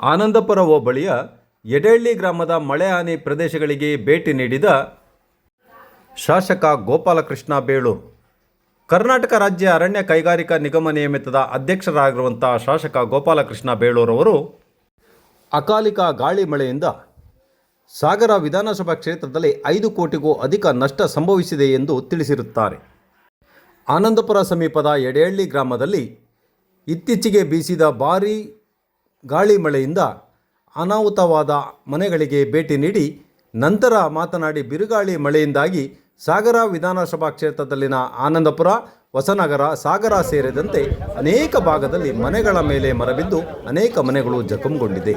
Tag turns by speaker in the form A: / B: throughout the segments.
A: ಆನಂದಪುರ ಹೋಬಳಿಯ ಯಡೇಳ್ಳಿ ಗ್ರಾಮದ ಮಳೆ ಹಾನಿ ಪ್ರದೇಶಗಳಿಗೆ ಭೇಟಿ ನೀಡಿದ ಶಾಸಕ ಗೋಪಾಲಕೃಷ್ಣ ಬೇಳು ಕರ್ನಾಟಕ ರಾಜ್ಯ ಅರಣ್ಯ ಕೈಗಾರಿಕಾ ನಿಗಮ ನಿಯಮಿತದ ಅಧ್ಯಕ್ಷರಾಗಿರುವಂಥ ಶಾಸಕ ಗೋಪಾಲಕೃಷ್ಣ ಬೇಳೂರವರು ಅಕಾಲಿಕ ಗಾಳಿ ಮಳೆಯಿಂದ ಸಾಗರ ವಿಧಾನಸಭಾ ಕ್ಷೇತ್ರದಲ್ಲಿ ಐದು ಕೋಟಿಗೂ ಅಧಿಕ ನಷ್ಟ ಸಂಭವಿಸಿದೆ ಎಂದು ತಿಳಿಸಿರುತ್ತಾರೆ. ಆನಂದಪುರ ಸಮೀಪದ ಯಡೇಹಳ್ಳಿ ಗ್ರಾಮದಲ್ಲಿ ಇತ್ತೀಚೆಗೆ ಬೀಸಿದ ಭಾರೀ ಗಾಳಿ ಮಳೆಯಿಂದ ಅನಾಹುತವಾದ ಮನೆಗಳಿಗೆ ಭೇಟಿ ನೀಡಿ ನಂತರ ಮಾತನಾಡಿ ಬಿರುಗಾಳಿ ಮಳೆಯಿಂದಾಗಿ ಸಾಗರ ವಿಧಾನಸಭಾ ಕ್ಷೇತ್ರದಲ್ಲಿನ ಆನಂದಪುರ, ಹೊಸನಗರ, ಸಾಗರ ಸೇರಿದಂತೆ ಅನೇಕ ಭಾಗದಲ್ಲಿ ಮನೆಗಳ ಮೇಲೆ ಮರಬಿದ್ದು ಅನೇಕ ಮನೆಗಳು ಜಖಂಗೊಂಡಿದೆ.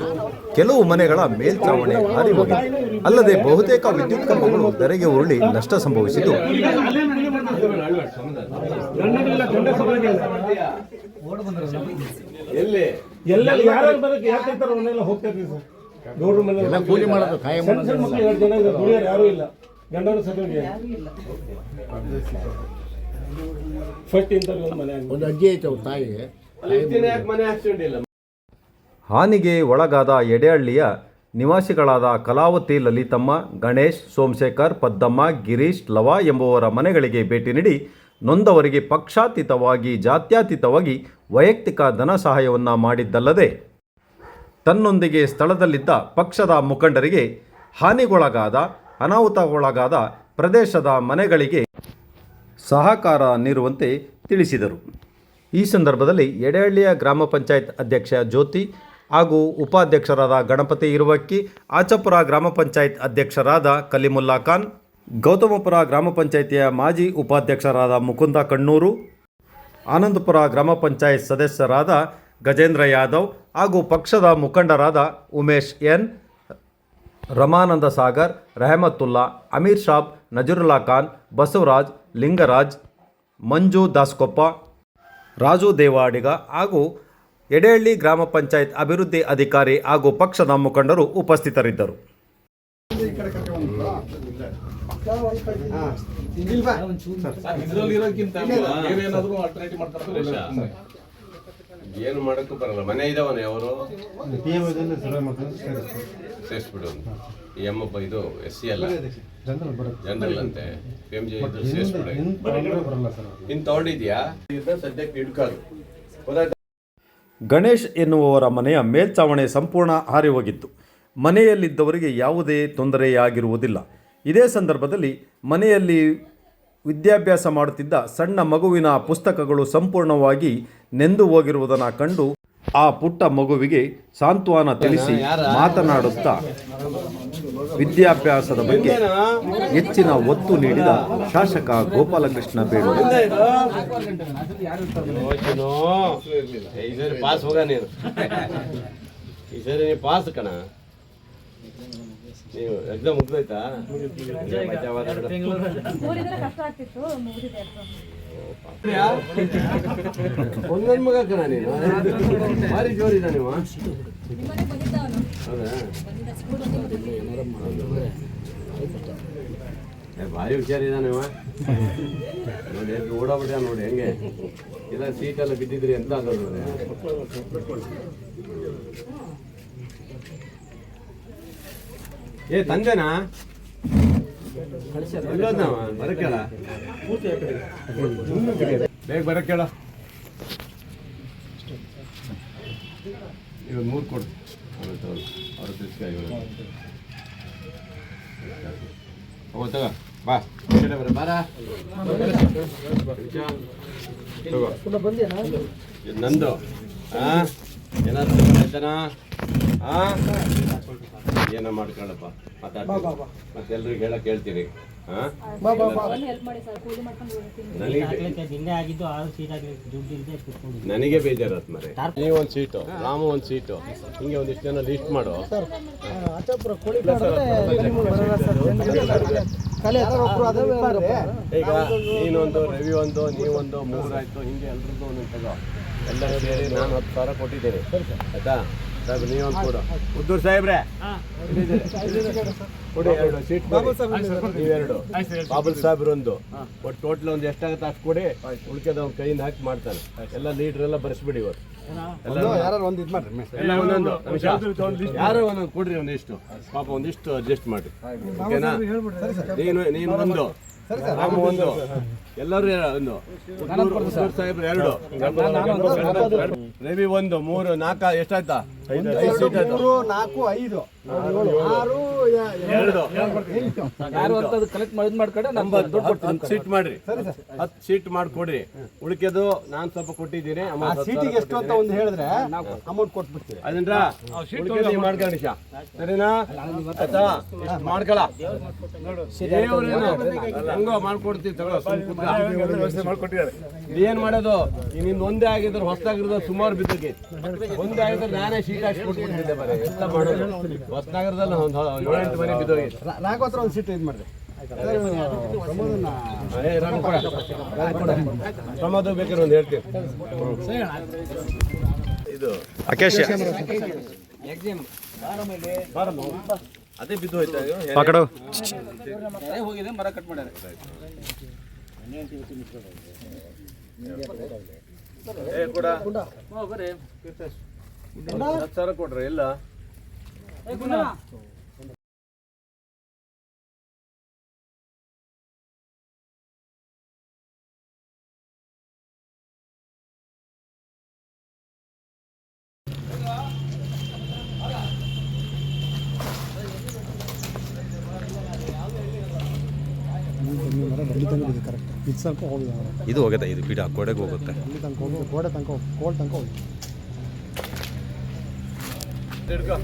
A: ಕೆಲವು ಮನೆಗಳ ಮೇಲ್ಛಾವಣಿ ಹಾರಿ ಹೋಗಿದೆ. ಅಲ್ಲದೆ ಬಹುತೇಕ ವಿದ್ಯುತ್ ಕಂಬಗಳು ಧರೆಗೆ ಉರುಳಿ ನಷ್ಟ ಸಂಭವಿಸಿದ್ದು.
B: ಎಲ್ಲಿ?
C: ಎಲ್ಲೆಲ್ಲಿ ಯಾರ್ಯಾರು ಬರಕ್ಕೆ ಯಾಕೆ ಇರ್ತಾರ ಅವನ್ನೆಲ್ಲ ಹೋಗ್ತಾ ಸರ್. ಗೌಡ್ರ ಮನೆ
D: ಕೂಲಿ ಮಾಡೋದು ಕಾಯಂ
C: ಸಣ್ಣ ಸಣ್ಣ ಮಕ್ಕಳು ಎರಡು ಜನ ಇದ್ದಾರೆ ದುಡಿಯೋರು ಯಾರೂ ಇಲ್ಲ. ಗಂಡನ ಸತ್ತೋಗಿ ಫಸ್ಟ್ ಇಂಥವ್ರಿಗೆ ಒಂದು ಮನೆ
D: ಒಂದು ಅಜ್ಜಿ ಐತೆ ಅವ್ರ ತಾಯಿಗೆ
B: ಅಲ್ಲಿ ಇಷ್ಟ್ ದಿನ ಯಾಕೆ ಮನೆ ಹಾಕ್ಸ್ಕೊಂಡಿಲ್ಲ?
A: ಹಾನಿಗೆ ಒಳಗಾದ ಎಡೆಹಳ್ಳಿಯ ನಿವಾಸಿಗಳಾದ ಕಲಾವತಿ ಲಲಿತಮ್ಮ ಗಣೇಶ್ ಸೋಮಶೇಖರ್ ಪದ್ದಮ್ಮ ಗಿರೀಶ್ ಲವ ಎಂಬುವರ ಮನೆಗಳಿಗೆ ಭೇಟಿ ನೀಡಿ ನೊಂದವರಿಗೆ ಪಕ್ಷಾತೀತವಾಗಿ, ಜಾತ್ಯತೀತವಾಗಿ ವೈಯಕ್ತಿಕ ಧನ ಸಹಾಯವನ್ನು ಮಾಡಿದ್ದಲ್ಲದೆ, ತನ್ನೊಂದಿಗೆ ಸ್ಥಳದಲ್ಲಿದ್ದ ಪಕ್ಷದ ಮುಖಂಡರಿಗೆ ಹಾನಿಗೊಳಗಾದ, ಅನಾಹುತಗೊಳಗಾದ ಪ್ರದೇಶದ ಮನೆಗಳಿಗೆ ಸಹಕಾರ ನೀಡುವಂತೆ ತಿಳಿಸಿದರು. ಈ ಸಂದರ್ಭದಲ್ಲಿ ಎಡೆಹಳ್ಳಿಯ ಗ್ರಾಮ ಪಂಚಾಯತ್ ಅಧ್ಯಕ್ಷ ಜ್ಯೋತಿ ಹಾಗೂ ಉಪಾಧ್ಯಕ್ಷರಾದ ಗಣಪತಿ ಇರುವಕ್ಕಿ ಆಚಪುರ ಗ್ರಾಮ ಪಂಚಾಯತ್ ಅಧ್ಯಕ್ಷರಾದ ಕಲಿಮುಲ್ಲಾ ಖಾನ್ ಗೌತಮಪುರ ಗ್ರಾಮ ಪಂಚಾಯಿತಿಯ ಮಾಜಿ ಉಪಾಧ್ಯಕ್ಷರಾದ ಮುಕುಂದ ಕಣ್ಣೂರು, ಆನಂದಪುರ ಗ್ರಾಮ ಪಂಚಾಯತ್ ಸದಸ್ಯರಾದ ಗಜೇಂದ್ರ ಯಾದವ್ ಹಾಗೂ ಪಕ್ಷದ ಮುಖಂಡರಾದ ಉಮೇಶ್ ಎನ್, ರಮಾನಂದ ಸಾಗರ್, ರೆಹಮತ್ತುಲ್ಲಾ, ಅಮೀರ್ ಶಾಬ್, ನಜರುಲ್ಲಾ ಖಾನ್, ಬಸವರಾಜ್, ಲಿಂಗರಾಜ್, ಮಂಜು ದಾಸ್ಕೊಪ್ಪ, ರಾಜು ದೇವಾಡಿಗ ಹಾಗೂ ಎಡೆಹಳ್ಳಿ ಗ್ರಾಮ ಪಂಚಾಯತ್ ಅಭಿವೃದ್ಧಿ ಅಧಿಕಾರಿ ಹಾಗೂ ಪಕ್ಷದ ಮುಖಂಡರು ಉಪಸ್ಥಿತರಿದ್ದರು.
B: ಇರೋಕ್ಕಿಂತ ಆಲ್ಟರ್ನೇಟಿವ್ ಏನು ಮಾಡಕ್ಕೂ ಬರಲ್ಲ. ಮನೆ ಇದಾವನೆ ಅವರು? ಸೇರಿಸ್ಬಿಡು. ಈ ಎಮ್ಮಪ್ಪ ಇದು ಎಸ್ ಸಿ ಅಲ್ಲ. ಜನರಲ್ ಅಂತೆ. ಪಿ ಎಂ ಜೆ ಇದು ಸೇರಿಸ್ಬಿಡು. ಇನ್ ತಗೊಂಡಿದ್ಯಾ ಸದ್ಯಕ್ಕೆ ಇಡ್ಕಾರು ಗೊತ್ತಾಯ್ತಾ
A: ಗಣೇಶ್ ಎನ್ನುವವರ ಮನೆಯ ಮೇಲ್ಛಾವಣಿ ಸಂಪೂರ್ಣ ಹಾರಿ ಹೋಗಿತ್ತು. ಮನೆಯಲ್ಲಿದ್ದವರಿಗೆ ಯಾವುದೇ ತೊಂದರೆಯಾಗಿರುವುದಿಲ್ಲ. ಇದೇ ಸಂದರ್ಭದಲ್ಲಿ ಮನೆಯಲ್ಲಿ ವಿದ್ಯಾಭ್ಯಾಸ ಮಾಡುತ್ತಿದ್ದ ಸಣ್ಣ ಮಗುವಿನ ಪುಸ್ತಕಗಳು ಸಂಪೂರ್ಣವಾಗಿ ನೆಂದು ಹೋಗಿರುವುದನ್ನು ಕಂಡು ಆ ಪುಟ್ಟ ಮಗುವಿಗೆ ಸಾಂತ್ವನ ತಿಳಿಸಿ ಮಾತನಾಡುತ್ತಾ ವಿದ್ಯಾಭ್ಯಾಸದ ಬಗ್ಗೆ ಹೆಚ್ಚಿನ ಒತ್ತು ನೀಡಿದ ಶಾಸಕ ಗೋಪಾಲಕೃಷ್ಣ
B: ಸರಿ ಪಾಸ್ ಕಣ. ನೀವು ಎಕ್ಸಾಮ್ ಮುಗ್ದೋಯ್ತಾ?
E: ಕಷ್ಟ ಆಗ್ತಿತ್ತು ಮುಗಿದಿದೆ
B: ಒಂದೊಂದು ಮಗ ಕಣ ನೀನು. ಭಾರಿ ಜೋರಿದ ನೀವು. ಹೌದಾ? ಭಾರಿ ಹುಷಾರಿದ್ದಾನೆ ಇವ. ನೋಡಿ ಹೆಂಗೆ ಓಡಾಬಿಟ್ಟ ನೋಡಿ ಹೆಂಗೆ? ಇಲ್ಲ ಸೀಟೆಲ್ಲ ಬಿದ್ದಿದ್ರಿ ಅಂತ ಆಗೋದು ಏ ತಂದೆನಾ ಬೇಗ ಬರಕ್ಕೆ ಹೇಳ ಇವಾಗ ಮೂರು ಕೊಡು. ಅವ್ರ. ತಗೋ. ಬಾ. ಬರ, ಬಾರ. ನಂದು. ಹಾ ಏನಾದ್ರು ಹಾ ಏನೋ ಮಾಡ್ಕೊಳ್ಳಪ್ಪ ಮಾತಾಡ್ತೀನಿ ಮತ್ತೆ ಎಲ್ರಿಗೂ ಹೇಳಕ್ ಹೇಳ್ತೀನಿ ಹಾ?
E: ಒಂದು ಹೆಲ್ಪ್ ಮಾಡಿ ಸರ್? ಕೂಲಿ ಮಾಡ್ಕೊಂಡು ಹೋಗ್ತೀನಿ
B: ನನಗೆ ಬೇಜಾರತ್ ಮರೆ. ನೀವು ಒಂದು ಸೀಟು ರಾಮು ಒಂದು ಸೀಟು ಹಿಂಗೆ ಒಂದಿಷ್ಟು ಜನ ಲಿಸ್ಟ್ ಮಾಡು. ಈಗ ನೀನೊಂದು ರವಿ ಒಂದು ನೀವೊಂದು ಮೂರಾಯ್ತು ಹಿಂಗೆ ಎಲ್ರದ್ದು ಒಂದು ತಗೋ. ಎಲ್ಲರೂ ಸೇರಿ ನಾನು ಹತ್ತು ಸಾವಿರ ಕೊಟ್ಟಿದ್ದೇನೆ. ಆಯ್ತಾ? ಸಾಹೇಬ್ ನೀವೊಂದು ಕೊಡು ಉದ್ದೂರು ಸಾಹೇಬ್ರೆ? ಕೊಡಿ ಎರಡು ಸೀಟ್ ನೀವೆರಡು. ಬಾಬುಲ್ ಸಾಹೇಬ್ರು ಒಂದು. ಒಟ್ಟು ಟೋಟಲ್ ಒಂದು ಎಷ್ಟಾಗುತ್ತೆ ಅಷ್ಟು ಕೊಡಿ. ಉಳ್ಕೆದ ಅವ್ನ ಕೈಯಿಂದ ಹಾಕಿ ಮಾಡ್ತಾನೆ. ಎಲ್ಲ ಲೀಡ್ರ್ ಎಲ್ಲ ಬರೆಸ್ಬಿಡಿ ಇವತ್ತು.
D: ಯಾರು ಒಂದು ಇದು ಮಾಡ್ರಿ
B: ಎಲ್ಲ ಒಂದೊಂದು. ಯಾರೋ ಒಂದೊಂದು ಕೊಡ್ರಿ ಒಂದಿಷ್ಟು ಪಾಪ ಒಂದಿಷ್ಟು ಅಡ್ಜಸ್ಟ್ ಮಾಡಿ ಓಕೆನಾ? ನೀನು ನೀನು ಒಂದು. ರಾಮ ಒಂದು. ಎಲ್ಲರೂ ಒಂದು? ಸಾಹೇಬ್ರು ಎರಡು. ರವಿ ಒಂದು ಮೂರು ನಾಲ್ಕ ಎಷ್ಟಾಯ್ತಾ? ಐದು ಸೀಟ್ ಆಯ್ತು.
D: ಮೂರು ನಾಲ್ಕು ಐದು. ಆರು ಯ-
B: ಎರಡು.
D: ಯಾರು ಅಂತ ಅದು ಕಲೆಕ್ಟ್ ಮಾಡಿದ್ ಮಾಡ್ಕೊಂಡೆ ನಾನು
B: ಒಂಬತ್ತು ದುಡ್ಡು ಕೊಡ್ತೀನಿ ಹತ್ತು ಸೀಟ್ ಮಾಡ್ರಿ. ಹತ್ತು ಸೀಟ್ ಮಾಡ್ಕೊಡ್ರಿ. ಉಳಿಕೆದು ನಾನ್ ಸ್ವಲ್ಪ ಕೊಟ್ಟಿದ್ದೀನಿ
D: ಆ ಸೀಟಿಗೆ ಎಷ್ಟು ಅಂತ ಒಂದು ಹೇಳಿದ್ರೆ ಅಮೌಂಟ್ ಕೊಟ್ಬಿಡ್ತೀವಿ.
B: ಅದನ್ರ? ಉಳಿಕೆದು ನೀವು ಮಾಡ್ಕೊಳ್ಳಿ ಶಾ. ಸರಿನಾ? ಆಯ್ತಾ? ಇಷ್ಟು ಮಾಡ್ಕೊಳ. ದೇವ್ರೇನು ಹೆಂಗೋ ಮಾಡ್ಕೊಡ್ತೀವಿ ತಗೋ ಸುಮ್ನೆ ಕೂತ್ಕೊ. ಏನ್ ಮಾಡೋದು? ಈ ನಿಂದು ಒಂದೇ ಆಗಿದ್ರೆ ಹೊಸದಾಗಿರೋದು ಸುಮಾರು ಬಿದ್ದಕ್ಕೆ ಒಂದೇ ಆಗಿದ್ರೆ ನಾನೇ ಹಾಕಿ ಕೊಟ್ಬಿಟ್ಟಿದ್ದೆ ಬರೀ ಎಲ್ಲ ಮಾಡೋದು? ಹೊಸನಗರದಲ್ಲಿ ಒಂದು ಏಳೆಂಟು ಮನೆ ಬಿದ್ದೋಗಿ.
D: ರಾ- ರಾಘವ್ ಹತ್ರ ಒಂದು ಸೀಟ್ ಇದು
B: ಮಾಡಿದೆ. ಪ್ರಮೋದ ಬೇಕಾದ್ರೆ ಒಂದು ಹೇಳ್ತೀನಿ ಇದು
A: ಅಕೇಶ.
B: ಅದೇ ಬಿದ್ದು ಹೋಯ್ತಾ ಇದು?
A: ಪಕಡು
D: ಹೋಗಿದೆ ಮರ ಕಟ್ ಮಾಡ್ಯಾರ.
B: ಏ, ಕೊಡ. ಹತ್ತು ಸಾವಿರ ಕೊಡ್ರಿ
C: ಇಲ್ಲ ಕರೆಕ್ಟ್ ಇದು ಸ್ವಲ್ಪ ಹೋಗಿದೆ
A: ಇದು ಹೋಗುತ್ತೆ ಇದು ಗಿಡ ಕೊಡೆಗೆ ಹೋಗುತ್ತೆ.
C: ಇಲ್ಲಿ ತನಕ ಹೋಗಿ ಗೋಡೆ ತನಕ ಕೋಲ್ ತನಕ ಹೋಗಿ.
B: Dırga.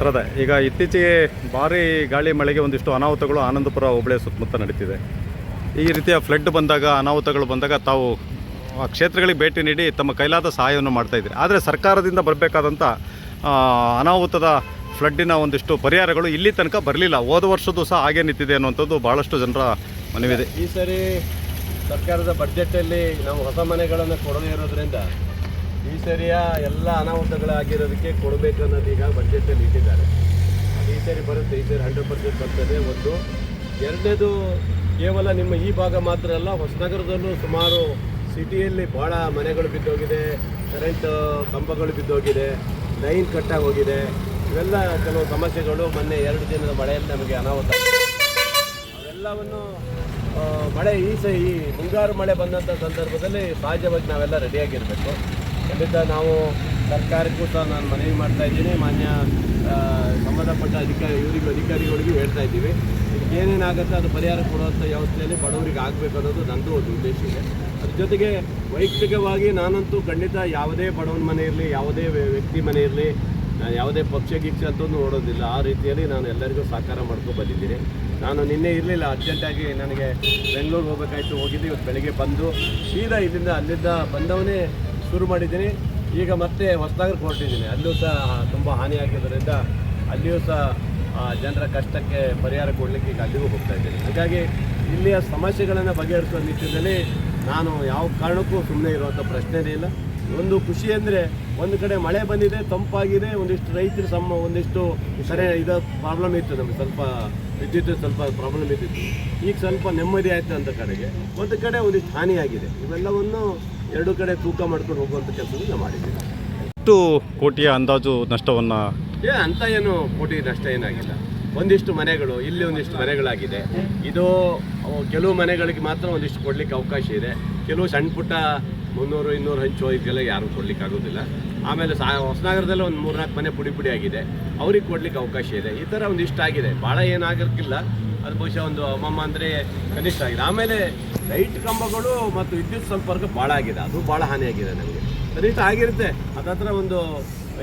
A: ಸರ್ ಅದೇ ಈಗ ಇತ್ತೀಚೆಗೆ ಭಾರಿ ಗಾಳಿ ಮಳೆಗೆ ಒಂದಿಷ್ಟು ಅನಾಹುತಗಳು ಆನಂದಪುರ ಹೋಬಳಿಯ ಸುತ್ತಮುತ್ತ ನಡೀತಿದೆ. ಈ ರೀತಿಯ ಫ್ಲಡ್ ಬಂದಾಗ, ಅನಾಹುತಗಳು ಬಂದಾಗ ತಾವು ಆ ಕ್ಷೇತ್ರಗಳಿಗೆ ಭೇಟಿ ನೀಡಿ ತಮ್ಮ ಕೈಲಾದ ಸಹಾಯವನ್ನು ಮಾಡ್ತಾ ಇದ್ದೀರಿ ಆದರೆ ಸರ್ಕಾರದಿಂದ ಬರಬೇಕಾದಂಥ ಅನಾಹುತದ ಫ್ಲಡ್ಡಿನ ಒಂದಿಷ್ಟು ಪರಿಹಾರಗಳು ಇಲ್ಲಿ ತನಕ ಬರಲಿಲ್ಲ. ಹೋದ ವರ್ಷದ್ದು ಸಹ ಹಾಗೆ ನಿಂತಿದೆ ಅನ್ನುವಂಥದ್ದು ಭಾಳಷ್ಟು ಜನರ ಮನವಿದೆ.
B: ಈ ಸರಿ ಸರ್ಕಾರದ ಬಡ್ಜೆಟಲ್ಲಿ ನಾವು ಹೊಸ ಮನೆಗಳನ್ನು ಕೊಡದೇ ಇರೋದ್ರಿಂದ ಈ ಸರಿಯ ಎಲ್ಲ ಅನಾಹುತಗಳಾಗಿರೋದಕ್ಕೆ ಕೊಡಬೇಕು ಅನ್ನೋದು ಈಗ ಬಜೆಟಲ್ಲಿ ಇಟ್ಟಿದ್ದಾರೆ. ಅದು ಈ ಸರಿ ಬರುತ್ತೆ, ಈ ಸರಿ ಹಂಡ್ರೆಡ್ ಪರ್ಸೆಂಟ್ ಬರ್ತದೆ. ಒಂದು, ಎರಡನೇದು, ಕೇವಲ ನಿಮ್ಮ ಈ ಭಾಗ ಮಾತ್ರ ಅಲ್ಲ, ಹೊಸನಗರದಲ್ಲೂ ಸುಮಾರು ಸಿಟಿಯಲ್ಲಿ ಭಾಳ ಮನೆಗಳು ಬಿದ್ದೋಗಿದೆ ಕರೆಂಟ್ ಕಂಬಗಳು ಬಿದ್ದೋಗಿದೆ ಲೈನ್ ಕಟ್ಟಾಗಿ ಹೋಗಿದೆ ಇವೆಲ್ಲ ಕೆಲವು ಸಮಸ್ಯೆಗಳು ಮೊನ್ನೆ ಎರಡು ದಿನದ ಮಳೆಯಲ್ಲಿ ನಮಗೆ ಅನಾಹುತ. ಅವೆಲ್ಲವನ್ನು ಮಳೆ ಈ ಸ ಈ ಮುಂಗಾರು ಮಳೆ ಬಂದಂಥ ಸಂದರ್ಭದಲ್ಲಿ ಸಹಜವಾಗಿ ನಾವೆಲ್ಲ ರೆಡಿಯಾಗಿರಬೇಕು ಖಂಡಿತ ನಾವು ಸರ್ಕಾರಕ್ಕೂ ಸಹ ನಾನು ಮನವಿ ಮಾಡ್ತಾ ಇದ್ದೀನಿ. ಮಾನ್ಯ ಸಂಬಂಧಪಟ್ಟ ಅಧಿಕಾರಿ ಇವರಿಗೂ, ಅಧಿಕಾರಿಗಳಿಗೂ ಹೇಳ್ತಾ ಇದ್ದೀವಿ. ಏನೇನಾಗುತ್ತೆ ಅದು ಪರಿಹಾರ ಕೊಡುವಂಥ ವ್ಯವಸ್ಥೆಯಲ್ಲಿ ಬಡವರಿಗೆ ಆಗಬೇಕು ಅನ್ನೋದು ನಂದು ಒಂದು ಉದ್ದೇಶ ಇದೆ. ಅದ್ರ ಜೊತೆಗೆ ವೈಯಕ್ತಿಕವಾಗಿ ನಾನಂತೂ ಖಂಡಿತ ಯಾವುದೇ ಬಡವನ ಮನೆ ಇರಲಿ, ಯಾವುದೇ ವ್ಯಕ್ತಿ ಮನೆ ಇರಲಿ ಯಾವುದೇ ಪಕ್ಷ ಗೀಕ್ಷ ಅಂತೂ ನೋಡೋದಿಲ್ಲ. ಆ ರೀತಿಯಲ್ಲಿ ನಾನು ಎಲ್ಲರಿಗೂ ಸಹಕಾರ ಮಾಡ್ಕೊಂಡು ಬಂದಿದ್ದೀನಿ. ನಾನು ನಿನ್ನೆ ಇರಲಿಲ್ಲ, ಅರ್ಜೆಂಟಾಗಿ ನನಗೆ ಬೆಂಗಳೂರು ಹೋಗಬೇಕಾಯ್ತು. ಹೋಗಿದ್ದು, ಇವತ್ತು ಬೆಳಗ್ಗೆ ಬಂದು ಸೀದಾ ಇಲ್ಲಿಂದ ಅಲ್ಲಿಂದ ಬಂದವನೇ ಶುರು ಮಾಡಿದ್ದೀನಿ. ಈಗ ಮತ್ತೆ ಹೊಸದಾಗಿ ಹೊರಟಿದ್ದೀನಿ. ಅಲ್ಲೂ ಸಹ ತುಂಬ ಹಾನಿಯಾಗಿದ್ದರಿಂದ ಅಲ್ಲಿಯೂ ಸಹ ಜನರ ಕಷ್ಟಕ್ಕೆ ಪರಿಹಾರ ಕೊಡಲಿಕ್ಕೆ ಈಗ ಅಲ್ಲಿಗೂ ಹೋಗ್ತಾ ಇದ್ದೀನಿ. ಹಾಗಾಗಿ ಇಲ್ಲಿಯ ಸಮಸ್ಯೆಗಳನ್ನು ಬಗೆಹರಿಸುವ ನಿಟ್ಟಿನಲ್ಲಿ ನಾನು ಯಾವ ಕಾರಣಕ್ಕೂ ಸುಮ್ಮನೆ ಇರುವಂಥ ಪ್ರಶ್ನೆನೇ ಇಲ್ಲ. ಒಂದು ಖುಷಿ ಅಂದರೆ ಒಂದು ಕಡೆ ಮಳೆ ಬಂದಿದೆ, ತಂಪಾಗಿದೆ, ಒಂದಿಷ್ಟು ರೈತರು ಸಮ, ಒಂದಿಷ್ಟು ಸರಿ ಇದು ಪ್ರಾಬ್ಲಮ್ ಇತ್ತು ನಮಗೆ. ಸ್ವಲ್ಪ ವಿದ್ಯುತ್ ಸ್ವಲ್ಪ ಪ್ರಾಬ್ಲಮ್ ಇದ್ದಿತ್ತು. ಈಗ ಸ್ವಲ್ಪ ನೆಮ್ಮದಿ ಆಯಿತು ಅಂತ ಕಡೆಗೆ. ಒಂದು ಕಡೆ ಒಂದಿಷ್ಟು ಹಾನಿಯಾಗಿದೆ ಇವೆಲ್ಲವನ್ನು ಎರಡು ಕಡೆ ತೂಕ ಮಾಡ್ಕೊಂಡು ಹೋಗುವಂಥ ಕೆಲಸವನ್ನು ನಾವು ಮಾಡಿದ್ದೀವಿ.
A: ಎಷ್ಟು ಕೋಟಿಯ ಅಂದಾಜು ನಷ್ಟವನ್ನು
B: ಏ ಅಂತ ಏನು ಕೋಟಿ ನಷ್ಟ ಏನಾಗಿಲ್ಲ. ಒಂದಿಷ್ಟು ಮನೆಗಳು ಇಲ್ಲಿ ಒಂದಿಷ್ಟು ಮನೆಗಳಾಗಿದೆ. ಇದು ಕೆಲವು ಮನೆಗಳಿಗೆ ಮಾತ್ರ ಒಂದಿಷ್ಟು ಕೊಡ್ಲಿಕ್ಕೆ ಅವಕಾಶ ಇದೆ. ಕೆಲವು ಸಣ್ಣ ಪುಟ್ಟ ಮುನ್ನೂರು ಇನ್ನೂರು ಹಂಚು ಇದೆಲ್ಲ ಯಾರು ಕೊಡ್ಲಿಕ್ಕೆ ಆಗೋದಿಲ್ಲ ಆಮೇಲೆ ಸಾ ಹೊಸನಗರದಲ್ಲಿ ಒಂದು ಮೂರ್ನಾಲ್ಕು ಮನೆ ಪುಡಿ ಪುಡಿ ಆಗಿದೆ. ಅವ್ರಿಗೆ ಕೊಡ್ಲಿಕ್ಕೆ ಅವಕಾಶ ಇದೆ. ಈ ಥರ ಒಂದಿಷ್ಟು ಆಗಿದೆ ಭಾಳ ಏನಾಗಿರ್ಕಿಲ್ಲ ಅದು ಬಹುಶಃ ಒಂದು ಅಮ್ಮಮ್ಮ ಅಂದರೆ ಕನಿಷ್ಠ ಆಗಿದೆ. ಆಮೇಲೆ ಲೈಟ್ ಕಂಬಗಳು ಮತ್ತು ವಿದ್ಯುತ್ ಸಂಪರ್ಕ ಭಾಳ ಆಗಿದೆ. ಅದು ಭಾಳ ಹಾನಿಯಾಗಿದೆ ನಮಗೆ. ಕನಿಷ್ಠ ಆಗಿರುತ್ತೆ. ಅದತ್ರ ಒಂದು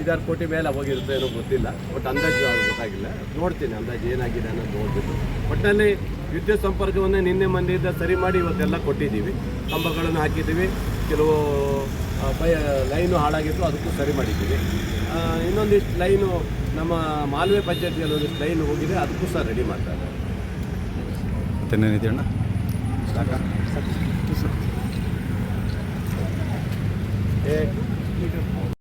B: ಐದಾರು ಕೋಟಿ ಮೇಲೆ ಹೋಗಿರುತ್ತೆ ಏನೋ ಗೊತ್ತಿಲ್ಲ. ಬಟ್ ಅಂದಾಜು ಅದು ಗೊತ್ತಾಗಿಲ್ಲ. ನೋಡ್ತೀನಿ ಅಂದಾಜು ಏನಾಗಿದೆ ಅನ್ನೋದು ನೋಡ್ಬಿಟ್ಟು. ಒಟ್ಟಿನಲ್ಲಿ ವಿದ್ಯುತ್ ಸಂಪರ್ಕವನ್ನೇ ನಿನ್ನೆ ಮಂದಿಯಿಂದ ಸರಿ ಮಾಡಿ ಇವತ್ತೆಲ್ಲ ಕೊಟ್ಟಿದ್ದೀವಿ. ಕಂಬಗಳನ್ನು ಹಾಕಿದ್ದೀವಿ. ಕೆಲವು ಬೈ ಲೈನು ಹಾಳಾಗಿತ್ತು. ಅದಕ್ಕೂ ಸರಿ ಮಾಡಿದ್ದೀವಿ. ಇನ್ನೊಂದಿಷ್ಟು ಲೈನು ನಮ್ಮ ಮಾಲ್ವೆ ಪಂಚಾಯತಿಯಲ್ಲಿ ಒಂದಿಷ್ಟು ಲೈನ್ ಹೋಗಿದೆ. ಅದಕ್ಕೂ ಸಹ ರೆಡಿ ಮಾಡ್ತಾ
A: ಸರ್. ಅಣ್ಣ
B: ಏ